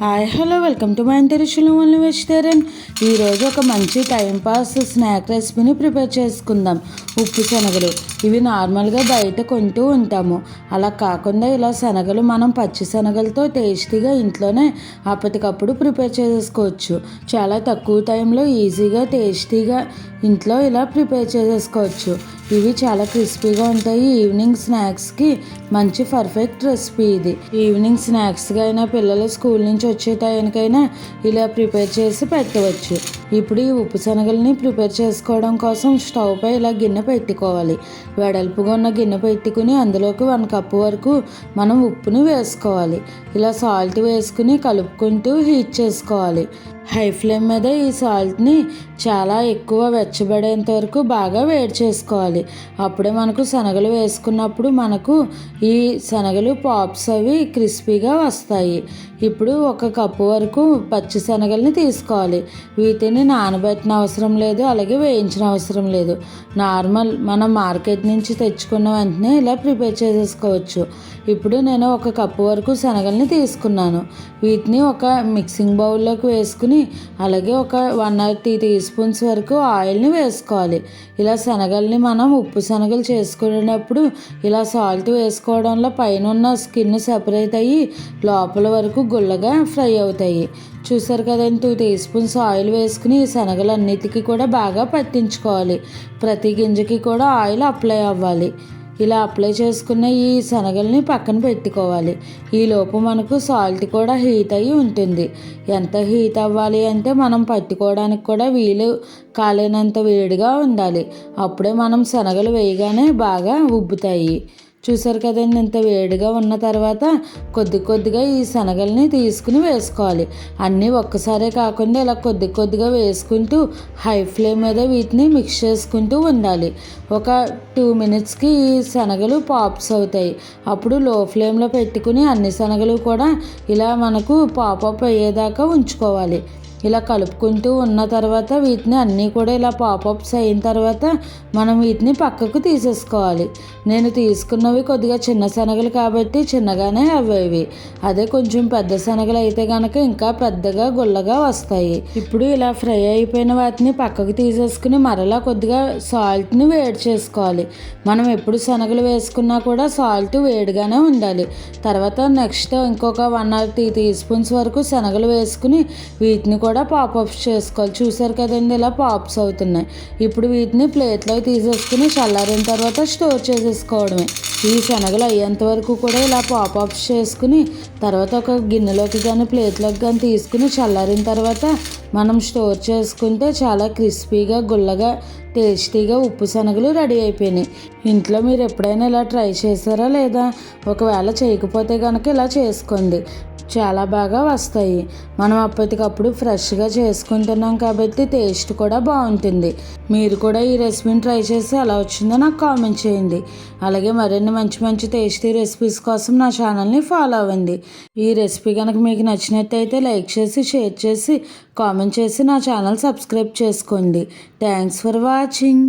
Hi hello welcome to my ఇంటరిషులు only vegetarian ఈరోజు ఒక మంచి టైం పాస్ స్నాక్ రెసిపీని ప్రిపేర్ చేసుకుందాం. ఉప్పు శనగలు ఇవి నార్మల్గా బయట కొంటూ ఉంటాము. అలా కాకుండా ఇలా శనగలు మనం పచ్చి శనగలతో టేస్టీగా ఇంట్లోనే అప్పటికప్పుడు ప్రిపేర్ చేసుకోవచ్చు. చాలా తక్కువ టైంలో ఈజీగా టేస్టీగా ఇంట్లో ఇలా ప్రిపేర్ చేసేసుకోవచ్చు ఇవి చాలా క్రిస్పీగా ఉంటాయి. ఈవినింగ్ స్నాక్స్కి మంచి పర్ఫెక్ట్ రెసిపీ ఇది. ఈవినింగ్ స్నాక్స్గా అయినా పిల్లలు స్కూల్ నుంచి వచ్చే టైంకైనా ఇలా ప్రిపేర్ చేసి పెట్టవచ్చు. ఇప్పుడు ఈ ఉప్పు శనగల్ని ప్రిపేర్ చేసుకోవడం కోసం స్టవ్ పై ఇలా గిన్నె పెట్టుకోవాలి. వెడల్పుగా ఉన్న గిన్నె పెట్టుకుని అందులోకి వన్ కప్పు వరకు మనం ఉప్పుని వేసుకోవాలి. ఇలా సాల్ట్ వేసుకుని కలుపుకుంటూ హీట్ చేసుకోవాలి. హై ఫ్లేమ్ మీద ఈ సాల్ట్ని చాలా ఎక్కువ వెచ్చబడేంత వరకు బాగా వేడి చేసుకోవాలి. అప్పుడే మనకు శనగలు వేసుకున్నప్పుడు మనకు ఈ శనగలు పాప్స్ అవి క్రిస్పీగా వస్తాయి. ఇప్పుడు ఒక కప్పు వరకు పచ్చి శనగల్ని తీసుకోవాలి. వీటిని నానబెట్టిన అవసరం లేదు అలాగే వేయించిన అవసరం లేదు. నార్మల్ మనం మార్కెట్ నుంచి తెచ్చుకున్న వెంటనే ఇలా ప్రిపేర్ చేసేసుకోవచ్చు. ఇప్పుడు నేను ఒక కప్పు వరకు శనగల్ని తీసుకున్నాను. వీటిని ఒక మిక్సింగ్ బౌల్లోకి వేసుకుని అలాగే ఒక one or tea teaspoons వరకు ఆయిల్ని వేసుకోవాలి. ఇలా శనగల్ని మనం ఉప్పు శనగలు చేసుకునేటప్పుడు ఇలా సాల్ట్ వేసుకోవడంలో పైన ఉన్న స్కిన్ సెపరేట్ అయ్యి లోపల వరకు గుల్లగా ఫ్రై అవుతాయి. చూసారు కదండి టూ టీ స్పూన్స్ ఆయిల్ వేసుకుని ఈ శనగలన్నిటికీ కూడా బాగా పట్టించుకోవాలి. ప్రతి గింజకి కూడా ఆయిల్ అప్లై అవ్వాలి. ఇలా అప్లై చేసుకున్న ఈ శనగల్ని పక్కన పెట్టుకోవాలి. ఈలోపు మనకు సాల్ట్ కూడా హీట్ అయ్యి ఉంటుంది. ఎంత హీట్ అవ్వాలి అంటే మనం పట్టుకోవడానికి కూడా వీలు కాలేనంత వేడిగా ఉండాలి. అప్పుడే మనం శనగలు వేయగానే బాగా ఉబ్బుతాయి. చూసారు కదండి ఇంత వేడిగా ఉన్న తర్వాత కొద్ది కొద్దిగా ఈ శనగల్ని తీసుకుని వేసుకోవాలి. అన్నీ ఒక్కసారే కాకుండా ఇలా కొద్ది కొద్దిగా వేసుకుంటూ హై ఫ్లేమ్ మీద వీటిని మిక్స్ చేసుకుంటూ ఉండాలి. ఒక టూ మినిట్స్కి ఈ శనగలు పాప్స్ అవుతాయి. అప్పుడు లో ఫ్లేమ్లో పెట్టుకుని అన్ని శనగలు కూడా ఇలా మనకు పాపప్ అయ్యేదాకా ఉంచుకోవాలి. ఇలా కలుపుకుంటూ ఉన్న తర్వాత వీటిని అన్నీ కూడా ఇలా పాపప్స్ అయిన తర్వాత మనం వీటిని పక్కకు తీసేసుకోవాలి. నేను తీసుకున్నవి కొద్దిగా చిన్న శనగలు కాబట్టి చిన్నగానే అవేవి అదే కొంచెం పెద్ద శనగలు అయితే కనుక ఇంకా పెద్దగా గుల్లగా వస్తాయి. ఇప్పుడు ఇలా ఫ్రై అయిపోయిన వాటిని పక్కకు తీసేసుకుని మరలా కొద్దిగా సాల్ట్ని వేడి చేసుకోవాలి. మనం ఎప్పుడు శనగలు వేసుకున్నా కూడా సాల్ట్ వేడిగానే ఉండాలి. తర్వాత నెక్స్ట్ ఇంకొక one or tea teaspoons వరకు శనగలు వేసుకుని వీటిని కూడా పాపప్స్ చేసుకోవాలి. చూసారు కదండి ఇలా పాప్స్ అవుతున్నాయి. ఇప్పుడు వీటిని ప్లేట్లో తీసేసుకుని చల్లారిన తర్వాత స్టోర్ చేసేసుకోవడమే. ఈ శనగలు అయ్యేంత వరకు కూడా ఇలా పాపప్స్ చేసుకుని తర్వాత ఒక గిన్నెలోకి కానీ ప్లేట్లోకి కానీ తీసుకుని చల్లారిన తర్వాత మనం స్టోర్ చేసుకుంటే చాలా క్రిస్పీగా గుల్లగా టేస్టీగా ఉప్పు శనగలు రెడీ అయిపోయినాయి. ఇంట్లో మీరు ఎప్పుడైనా ఇలా ట్రై చేశారా లేదా? ఒకవేళ చేయకపోతే కనుక ఇలా చేసుకోండి. చాలా బాగా వస్తాయి. మనం అప్పటికప్పుడు ఫ్రెష్గా చేసుకుంటున్నాం కాబట్టి టేస్ట్ కూడా బాగుంటుంది. మీరు కూడా ఈ రెసిపీని ట్రై చేసి ఎలా వచ్చిందో నాకు కామెంట్ చేయండి. అలాగే మరిన్ని మంచి మంచి టేస్టీ రెసిపీస్ కోసం నా ఛానల్ని ఫాలో అవ్వండి. ఈ రెసిపీ కనుక మీకు నచ్చినట్టయితే లైక్ చేసి షేర్ చేసి కామెంట్ చేసి నా ఛానల్ సబ్స్క్రైబ్ చేసుకోండి. Thanks for watching.